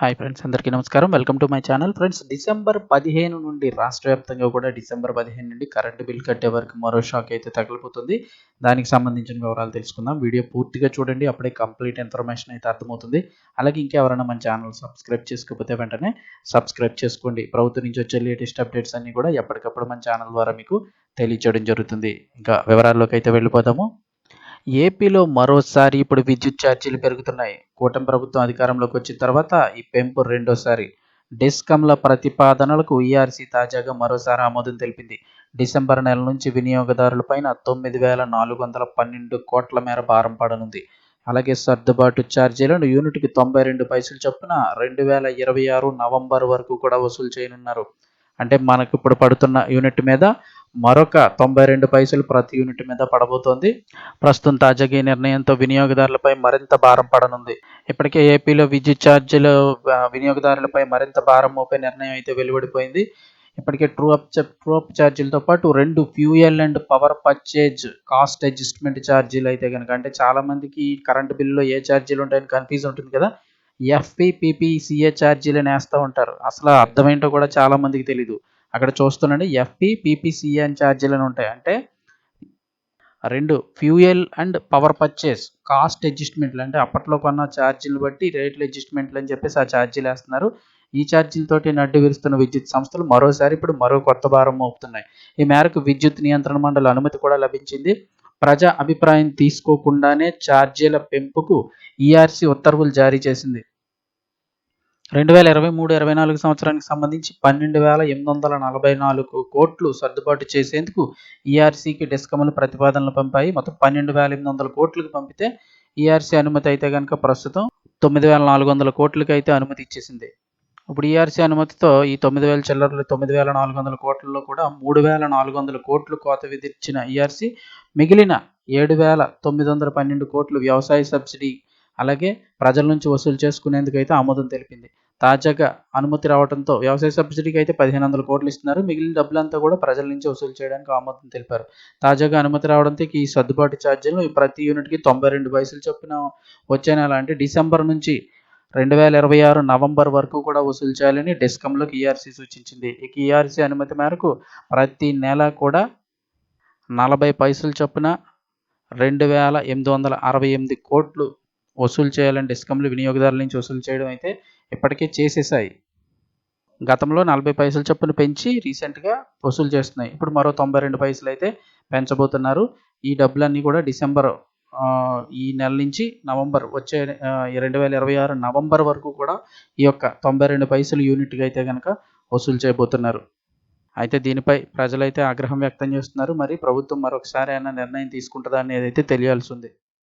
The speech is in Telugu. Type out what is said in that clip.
హాయ్ ఫ్రెండ్స్ అందరికీ నమస్కారం. Welcome to my channel friends December పదిహేను నుండి రాష్ట్ర వ్యాప్తంగా కూడా డిసెంబర్ పదిహేను నుండి కరెంటు బిల్ కట్టే వరకు మరో షాక్ అయితే తగలిపోతుంది. దానికి సంబంధించిన వివరాలు తెలుసుకుందాం. వీడియో పూర్తిగా చూడండి. అప్పుడే కంప్లీట్ ఇన్ఫర్మేషన్ అయితే అర్థమవుతుంది. అలాగే ఇంకెవరైనా మన ఛానల్ సబ్స్క్రైబ్ చేసుకోకపోతే వెంటనే సబ్స్క్రైబ్ చేసుకోండి. ప్రభుత్వం నుంచి వచ్చే లేటెస్ట్ అప్డేట్స్ అన్నీ కూడా ఎప్పటికప్పుడు మన ఛానల్ ద్వారా మీకు తెలియచేయడం జరుగుతుంది. ఇంకా వివరాల్లోకి అయితే వెళ్ళిపోతాము ఏపీలో మరోసారి ఇప్పుడు విద్యుత్ ఛార్జీలు పెరుగుతున్నాయి. కూటమి ప్రభుత్వం అధికారంలోకి వచ్చిన తర్వాత ఈ పెంపు రెండోసారి. డిస్కంల ప్రతిపాదనలకు ఈఆర్సీ తాజాగా మరోసారి ఆమోదం తెలిపింది. డిసెంబర్ నెల నుంచి వినియోగదారులపైన తొమ్మిది వేల నాలుగు వందల పన్నెండు కోట్ల మేర భారం పడనుంది. అలాగే సర్దుబాటు ఛార్జీలను యూనిట్కి తొంభై రెండు పైసలు చొప్పున రెండు వేల ఇరవై ఆరు నవంబర్ వరకు కూడా వసూలు చేయనున్నారు. అంటే మనకు ఇప్పుడు పడుతున్న యూనిట్ మీద మరొక తొంభై రెండు పైసలు ప్రతి యూనిట్ మీద పడబోతోంది. ప్రస్తుతం తాజాగా ఈ నిర్ణయంతో వినియోగదారులపై మరింత భారం పడనుంది. ఇప్పటికే ఏపీలో విద్యుత్ ఛార్జీలు వినియోగదారులపై మరింత భారం మోపే నిర్ణయం అయితే వెలువడిపోయింది. ఇప్పటికే ట్రూ అప్ ట్రూ అప్ ఛార్జీలతో పాటు రెండు fuel and power purchase cost adjustment ఛార్జీలు అయితే కనుక అంటే చాలామందికి కరెంట్ బిల్లులో ఏ ఛార్జీలు ఉంటాయని కన్ఫ్యూజ్ ఉంటుంది కదా. ఎఫ్పిపిపిసిఏ ఛార్జీలు వేస్తూ ఉంటారు. అసలు అర్థమేంటో కూడా చాలామందికి తెలీదు. అక్కడ చూస్తుండండి ఎఫ్పి పిపిసిఏ అని ఉంటాయి. అంటే రెండు fuel and power purchase cost అడ్జస్ట్మెంట్లు. అంటే అప్పట్లో కొన్న ఛార్జీలు బట్టి రేట్లు అడ్జస్ట్మెంట్లు అని చెప్పేసి ఆ ఛార్జీలు వేస్తున్నారు. ఈ ఛార్జీలతోటి నడ్డు విరుస్తున్న విద్యుత్ సంస్థలు మరోసారి ఇప్పుడు మరో కొత్త భారం మోపుతున్నాయి. ఈ మేరకు విద్యుత్ నియంత్రణ మండలి అనుమతి కూడా లభించింది. ప్రజా అభిప్రాయం తీసుకోకుండానే ఛార్జీల పెంపుకు ఈఆర్సీ ఉత్తర్వులు జారీ చేసింది. రెండు వేల ఇరవై మూడు ఇరవై నాలుగు సంవత్సరానికి సంబంధించి పన్నెండు వేల ఎనిమిది వందల నలభై నాలుగు కోట్లు సర్దుబాటు చేసేందుకు ఈఆర్సీకి డిస్కమ్లు ప్రతిపాదనలు పంపాయి. మొత్తం పన్నెండు వేల ఎనిమిది వందల కోట్లకు పంపితే ఈఆర్సీ అనుమతి అయితే కనుక ప్రస్తుతం తొమ్మిది వేల నాలుగు వందల కోట్లకి అయితే అనుమతి ఇచ్చేసింది. ఇప్పుడు ఈఆర్సీ అనుమతితో ఈ తొమ్మిది వేల చిల్లరలు తొమ్మిది వేల నాలుగు వందల కోట్లలో కూడా మూడు వేల నాలుగు వందల కోట్లు కోత విధించిన ఈఆర్సీ మిగిలిన ఏడు వేల తొమ్మిది వందల పన్నెండు కోట్లు వ్యవసాయ సబ్సిడీ అలాగే ప్రజల నుంచి వసూలు చేసుకునేందుకు అయితే ఆమోదం తెలిపింది. తాజాగా అనుమతి రావడంతో వ్యవసాయ సబ్సిడీకి అయితే పదిహేను వందల కోట్లు ఇస్తున్నారు. మిగిలిన డబ్బులంతా కూడా ప్రజల నుంచి వసూలు చేయడానికి ఆమోదం తెలిపారు. తాజాగా అనుమతి రావడంతో ఈ సర్దుబాటు ఛార్జీలు ప్రతి యూనిట్కి తొంభై రెండు పైసలు చొప్పున వచ్చే నెల అంటే డిసెంబర్ నుంచి రెండు వేల ఇరవై ఆరు నవంబర్ వరకు కూడా వసూలు చేయాలని డిస్కంలో ఈఆర్సీ సూచించింది. ఇక ఈఆర్సీ అనుమతి మేరకు ప్రతి నెల కూడా నలభై పైసలు చొప్పున రెండు వేల ఎనిమిది వందల అరవై ఎనిమిది కోట్లు వసూలు చేయాలని డిస్కంలు వినియోగదారుల నుంచి వసూలు చేయడం అయితే ఇప్పటికే చేసేసాయి. గతంలో నలభై పైసలు చొప్పున పెంచి రీసెంట్గా వసూలు చేస్తున్నాయి. ఇప్పుడు మరో తొంభై రెండు పైసలు అయితే పెంచబోతున్నారు. ఈ డబ్బులన్నీ కూడా డిసెంబర్ ఈ నెల నుంచి నవంబర్ వచ్చే రెండు వేల ఇరవై ఆరు నవంబర్ వరకు కూడా ఈ యొక్క తొంభై రెండు పైసలు యూనిట్గా అయితే కనుక వసూలు చేయబోతున్నారు. అయితే దీనిపై ప్రజలైతే ఆగ్రహం వ్యక్తం చేస్తున్నారు. మరి ప్రభుత్వం మరొకసారి అయినా నిర్ణయం తీసుకుంటుందా అనేది అయితే తెలియాల్సి ఉంది.